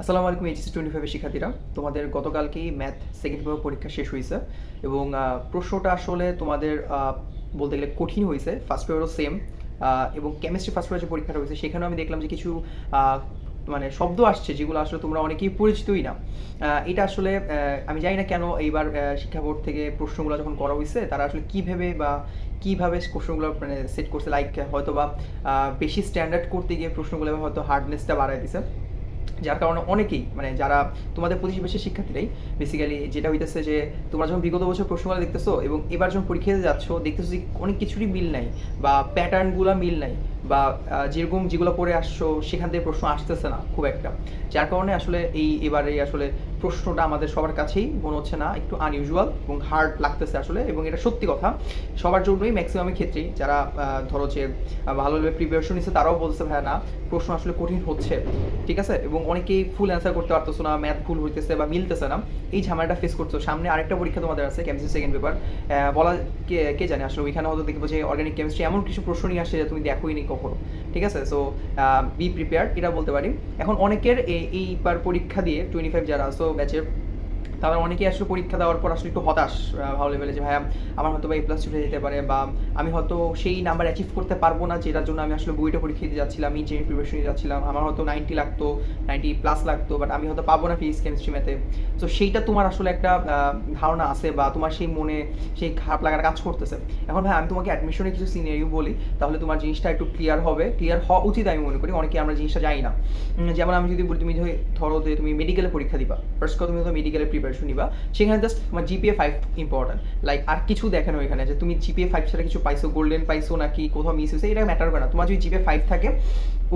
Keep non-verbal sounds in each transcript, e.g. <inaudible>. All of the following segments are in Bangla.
আসসালামু আলাইকুম এইচএসি টোয়েন্টি ফাইভের শিক্ষার্থীরা। তোমাদের গতকালকেই ম্যাথ সেকেন্ড পেপার পরীক্ষা শেষ হয়েছে এবং প্রশ্নটা আসলে তোমাদের বলতে গেলে কঠিন হয়েছে। ফার্স্ট পেপারও সেম এবং কেমিস্ট্রি ফার্স্ট পেপার যে পরীক্ষাটা হয়েছে, সেখানেও আমি দেখলাম যে কিছু মানে শব্দ আসছে যেগুলো আসলে তোমরা অনেকেই পরিচিতই না। এটা আসলে আমি জানি না কেন এইবার শিক্ষা বোর্ড থেকে প্রশ্নগুলো যখন করা হয়েছে, তারা আসলে কী ভেবে বা কীভাবে প্রশ্নগুলো মানে সেট করছে লাইক হয়তো বা বেশি স্ট্যান্ডার্ড করতে গিয়ে প্রশ্নগুলো হয়তো হার্ডনেসটা বাড়ায় দিছে। যার কারণে অনেকেই মানে যারা তোমাদের প্রতিবেশী শিক্ষার্থীরাই বেসিক্যালি যেটা হইতেছে যে, তোমরা যখন বিগত বছর প্রশ্নগুলো দেখতেছো এবং এবার যখন পরীক্ষা দিতে যাচ্ছ, দেখতেছো যে অনেক কিছুরই মিল নাই বা প্যাটার্নগুলো মিল নাই। বা যেরকম যেগুলো পড়ে আসছো, সেখান থেকে প্রশ্ন আসতেছে না, খুব একটা। যার কারণে আসলে এই এবারে আসলে প্রশ্নটা আমাদের সবার কাছেই, মনে হচ্ছে না, একটু আনইউজুয়াল এবং হার্ড লাগতেছে আসলে, এবং এটা সত্যি কথা। সবার জন্যই ম্যাক্সিমামের ক্ষেত্রেই যারা ধরো যে ভালোভাবে প্রিপারেশন নিচ্ছে তারাও বলছে ভাই না, প্রশ্ন আসলে কঠিন হচ্ছে। ঠিক আছে? এবং অনেকেই ফুল অ্যান্সার করতে পারতেছো না ম্যাথ ভুল হইতেছে বা মিলতেছে না। এই ঝামেলাটা ফেস করছ। সামনে আরেকটা পরীক্ষা তোমাদের আছে কেমিস্ট্রি সেকেন্ড পেপার বলা, কে কে জানে? আসলে ওইখানে হয়তো দেখব যে অর্গানিক কেমিস্ট্রি এমন কিছু প্রশ্ন নিয়ে আসছে যে তুমি দেখোই নি কখনো, ঠিক আছে? সো বি প্রিপেয়ার এটা বলতে পারি। এখন অনেকের এই এইবার পরীক্ষা দিয়ে টোয়েন্টি ফাইভ যারা আসো ব্যাচের তারা অনেকেই আসলে পরীক্ষা দেওয়ার পর আসলে একটু হতাশ ভালো লেভেলে যে, ভাইয়া, আমার হয়তো বা এ প্লাস উঠে যেতে পারে বা আমি হয়তো সেই নাম্বার অ্যাচিভ করতে পারব না, যেটার জন্য আমি আসলে বইটা পরীক্ষা দিতে যাচ্ছিলাম আমি ইঞ্জিনিয়ারিং প্রিপারেশন যাচ্ছিলাম, আমার হয়তো নাইনটি লাগতো নাইনটি প্লাস লাগতো বাট আমি হয়তো পাবো না ফিজিক্স কেমিস্ট্রি ম্যাথে তো সেইটা তোমার আসলে একটা ধারণা আছে বা তোমার সেই মনে, সেই খারাপ লাগার কাজ করতেছে। এখন ভাই, আমি তোমাকে অ্যাডমিশনের কিছু সিনিয়রিও বলি, তাহলে তোমার জিনিসটা একটু ক্লিয়ার হবে। ক্লিয়ার হওয়া উচিত আমি মনে করি, অনেকে আমরা জিনিসটা জানি না। যেমন আমি যদি বলি, তুমি ধরো যে, তুমি মেডিকেলে পরীক্ষা দিবা। ফার্স্ট কথা, তুমি তো মেডিকেলে প্রিপারেশন নিবা। সেখানে জাস্ট তোমার জিপিএ ফাইভ ইম্পর্টেন্ট লাইক আর কিছু দেখে না ওইখানে যে তুমি জিপিএ ফাইভ ছাড়া কিছু পাইছো গোল্ডেন পাইছো নাকি, কোথাও মিস হয়েছে, এটা ম্যাটার করে না। তোমার যদি জিপিএ ফাইভ থাকে,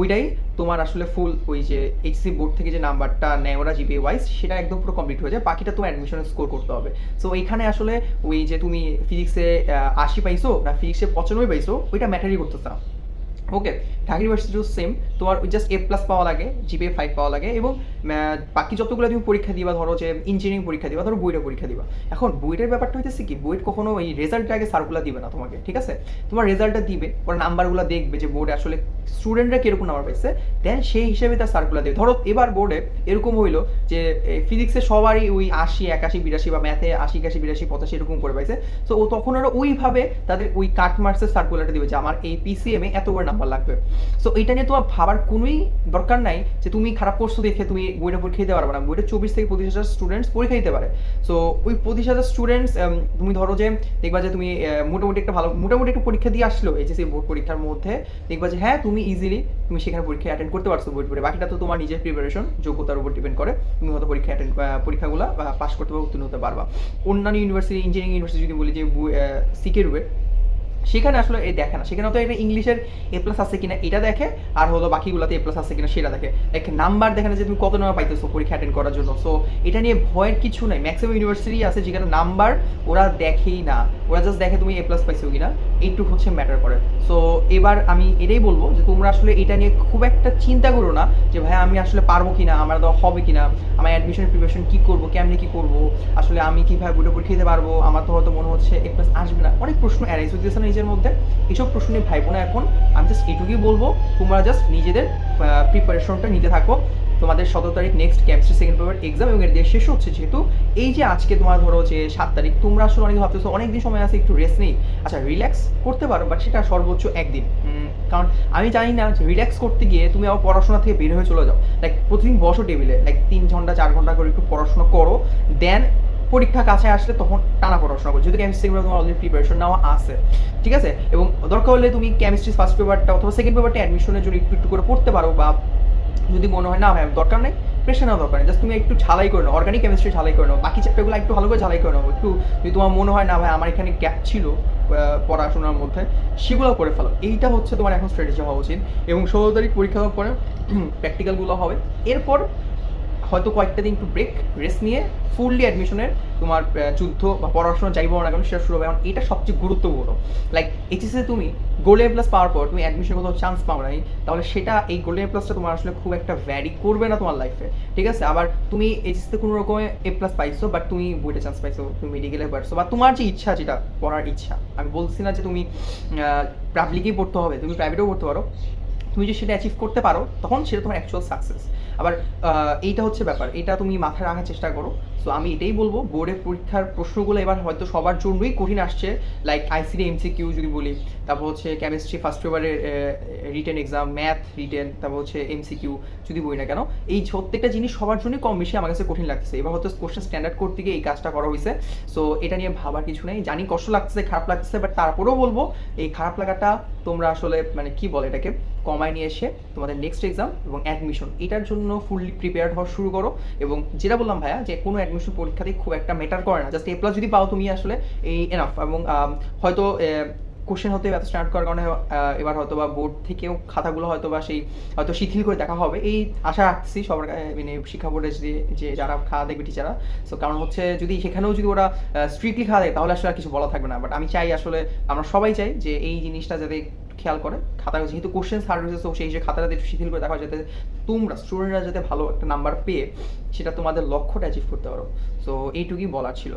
ওইটাই তোমার আসলে ফুল ওই যে এইচসি বোর্ড থেকে যে নাম্বারটা নেয় ওরা জিপিএ ওয়াইজ সেটা একদম পুরো কমপ্লিট হয়ে যায়। বাকিটা তোমার অ্যাডমিশনে স্কোর করতে হবে। সো এইখানে আসলে ওই যে তুমি ফিজিক্সে আশি পাইছো না ফিজিক্সে পঁচানব্বই পাইছো, ওইটা ম্যাটারই করতেছে ওকে ঢাকা ইউনিভার্সিটিও সেম তোমার জাস্ট এ প্লাস পাওয়া লাগে জিপিএ ফাইভ পাওয়া লাগে এবং বাকি যতগুলো তুমি পরীক্ষা দিবা, ধরো যে ইঞ্জিনিয়ারিং পরীক্ষা দিবা, ধরো বুয়েটের পরীক্ষা দিবা। এখন বুয়েটের ব্যাপারটা হইতেছে কি বুয়েট কখনো এই রেজাল্টের আগে সার্কুলার দিবে না তোমাকে, ঠিক আছে? তোমার রেজাল্টটা দিবে ওরা নাম্বারগুলো দেখবে যে বোর্ডে আসলে স্টুডেন্টরা কীরকম নাম্বার পাইছে দেন সেই হিসেবে তার সার্কুলার দেবে। ধরো এবার বোর্ডে এরকম হইল যে ফিজিক্সে সবারই ওই আশি, একাশি, বিরাশি বা ম্যাথে আশি, একাশি, বিরাশি, পঁচাশি এরকম করে পাইছে। তো ও তখন ওরা ওইভাবে তাদের ওই কাট মার্কসের সার্কুলারটা দিবে যে আমার এই পিসিএম এ এত করে নাম্বার লাগবে। সো এটা নিয়ে তোমার ভাবার কোনোই দরকার নাই যে তুমি খারাপ করছ দেখে তুমি বইটা পরীক্ষা দিতে পারবে না। বইটা চব্বিশ থেকে পঁচিশ হাজার স্টুডেন্টস পরীক্ষা দিতে পারে। সো ওই পঁচিশ হাজার স্টুডেন্টস তুমি ধরো যে দেখবা যে তুমি মোটামুটি একটা ভালো, মোটামুটি একটা পরীক্ষা দিয়ে আসলো এইচএসসি বোর্ড পরীক্ষার মধ্যে। দেখবা যে হ্যাঁ তুমি ইজিলি তুমি সেখানে পরীক্ষা অ্যাটেন্ড করতে পারছ বই পড়ে। বাকিটা তো তোমার নিজের প্রিপারেশন যোগ্যতার উপর ডিপেন্ড করে। তুমি হয়তো পরীক্ষা অ্যাটেন্ড পরীক্ষাগুলো পাস করতে পারবে উত্তীর্ণ হতে পারবা। অন্যান্য ইউনিভার্সিটি ইঞ্জিনিয়ারিং ইউনিভার্সিটি যদি বলি যে সিকে রুবে সেখানে আসলে এই দেখে না। সেখানে তো এটা ইংলিশের এ প্লাস আছে কিনা এটা দেখে, আর হলো বাকিগুলোতে এ প্লাস আছে কিনা সেটা দেখে। এক নাম্বার দেখে না যে তুমি কত নাম্বার পাইতেছো পরীক্ষা অ্যাটেন্ড করার জন্য। সো এটা নিয়ে ভয়ের কিছু নাই। ম্যাক্সিমাম ইউনিভার্সিটি আছে যেখানে নাম্বার ওরা দেখেই না। ওরা জাস্ট দেখে তুমি এ প্লাস পাইছো কিনা। এইটুকু হচ্ছে ম্যাটার করে। সো এবার আমি এটাই বলব যে তোমরা আসলে এটা নিয়ে খুব একটা চিন্তা করো না যে ভাই আমি আসলে পারব কিনা, আমার দেওয়া হবে কিনা, আমার অ্যাডমিশনের প্রিপারেশন কি করব, কেমনি কি করব, আসলে আমি কীভাবে বইটা পরীক্ষা দিতে পারব, আমার তো হয়তো মনে হচ্ছে এ প্লাস আসবে না। অনেক প্রশ্ন অ্যারাইজ হইতেছে না নিজের মধ্যে। এইসব প্রশ্ন নিয়ে ভাইবো না এখন, আমি জাস্ট এটুকুই বলব, তোমরা জাস্ট নিজেদের প্রিপারেশনটা নিতে থাকো। তোমাদের সতেরো তারিখ next chemistry second paper exam এবং এর শেষ হচ্ছে যেহেতু। এই যে আজকে তোমার ধরো যে সাত তারিখ, তোমরা আসলে অনেক ভাবতেছো অনেক দিন সময় আছে, একটু রেস্ট নেই। আচ্ছা রিল্যাক্স করতে পারো বাট সেটা সর্বোচ্চ একদিন। কারণ আমি জানি না যে রিল্যাক্স করতে গিয়ে তুমি আবার পড়াশোনা থেকে বের হয়ে চলে যাও। লাইক প্রতিদিন বসো টেবিলে লাইক তিন ঘণ্টা, চার ঘণ্টা করে একটু পড়াশোনা করো। দেন পরীক্ষা কাছে আসলে তখন টানা পড়াশোনা করো। যদি কেমিস্ট্রি তোমার অলরেডি প্রিপারেশন নেওয়া আছে, ঠিক আছে? এবং দরকার হলে তুমি কেমিস্ট্রি ফার্স্ট পেপারটা অথবা সেকেন্ড পেপারটা অ্যাডমিশনের জন্য একটু একটু করে পড়তে পারো বা যদি মনে হয় না ভাই দরকার নেই প্রেশার নেওয়া দরকার নেই। জাস্ট তুমি একটু ঝালাই করে নাও অর্গানিক কেমিস্ট্রি ঝালাই করে নাও। বাকি চ্যাপ্টারগুলো একটু ভালো করে ঝালাই করে নাও। একটু যদি তোমার মনে হয় না, ভাই, আমার এখানে গ্যাপ ছিল পড়াশোনার মধ্যে, সেগুলো করে ফেলো। এইটা হচ্ছে তোমার এখন স্ট্র্যাটেজি হওয়া উচিত। এবং ষোলো তারিখ পরীক্ষা হওয়ার পরে <clears throat> প্র্যাকটিক্যালগুলো হবে। এরপর হয়তো কয়েকটা দিন একটু ব্রেক রেস্ট নিয়ে ফুললি অ্যাডমিশনের তোমার যুদ্ধ বা পড়াশোনা যাইবো না কেন, সেটা শুরু হবে। এখন এটা সবচেয়ে গুরুত্বপূর্ণ। লাইক এইচএসে তুমি গোল্ডেন প্লাস পাওয়ার পর তুমি অ্যাডমিশন কোথাও চান্স পাও নাই, তাহলে সেটা এই গোল্ডেন প্লাসটা তোমার আসলে খুব একটা ভ্যারি করবে না তোমার লাইফে ঠিক আছে? আবার তুমি এইচএসতে কোনো রকমের এ প্লাস পাইছো বাট তুমি বইটা চান্স পাইছো, তুমি মেডিকেলে পারছ বা তোমার যে ইচ্ছা যেটা, পড়ার ইচ্ছা। আমি বলছি না যে তুমি পাবলিকেই পড়তে হবে, তুমি প্রাইভেটেও পড়তে পারো। তুমি যদি সেটা অ্যাচিভ করতে পারো, তখন সেটা তোমার অ্যাকচুয়াল সাকসেস আবার এইটা হচ্ছে ব্যাপার, এটা তুমি মাথায় রাখার চেষ্টা করো। সো আমি এটাই বলব বোর্ডের পরীক্ষার প্রশ্নগুলো এবার হয়তো সবার জন্যই কঠিন আসছে লাইক আইসিডি এমসি কিউ যদি বলি, তারপর হচ্ছে কেমিস্ট্রি ফার্স্ট পেপারের রিটেন এক্সাম ম্যাথ রিটেন তারপর হচ্ছে এমসি কিউ যদি বলি না কেন, এই প্রত্যেকটা জিনিস সবার জন্যই কম বেশি আমার কাছে কঠিন লাগছে এবার হয়তো কোশ্চেন স্ট্যান্ডার্ড করতে গিয়ে এই কাজটা করা হয়েছে সো এটা নিয়ে ভাবার কিছু নেই, জানি কষ্ট লাগছে খারাপ লাগছে বাট তারপরেও বলব, এই খারাপ লাগাটা তোমরা আসলে মানে কি বলে এটাকে, কমায় নিয়ে এসে তোমাদের নেক্সট এক্সাম এবং অ্যাডমিশন এটার জন্য ফুললি প্রিপেয়ার্ড হওয়া শুরু করো। এবং যেটা বললাম ভাইয়া, যে কোনো অ্যাডমিশন পরীক্ষাতেই খুব একটা ম্যাটার করে না। জাস্ট এ প্লাস যদি পাও তুমি আসলে এই এনাফ এবং হয়তো কোশ্চেন হতে এত স্টার্ট করার কারণে এবার হয়তো বা বোর্ড থেকেও খাতাগুলো হয়তো বা সেই, হয়তো শিথিল করে দেখা হবে। এই আশা রাখছি সবার মানে শিক্ষা বোর্ডের যে যে যারা খাওয়া দেখবে টিচাররা সো কারণ হচ্ছে যদি সেখানেও যদি ওরা স্ট্রিক্টলি খাওয়া দেয়, তাহলে আসলে আর কিছু বলা থাকবে না। বাট আমি চাই আসলে, আমরা সবাই চাই যে এই জিনিসটা যাতে খেয়াল করে। খাতা যেহেতু কোশ্চেন সার্ভিস তো সেই যে খাতাটা একটু শিথিল করে দেখা যাতে তোমরা স্টুডেন্টরা যাতে ভালো একটা নাম্বার পেয়ে, সেটা তোমাদের লক্ষ্যটা অ্যাচিভ করতে পারো। সো এইটুকুই বলার ছিল।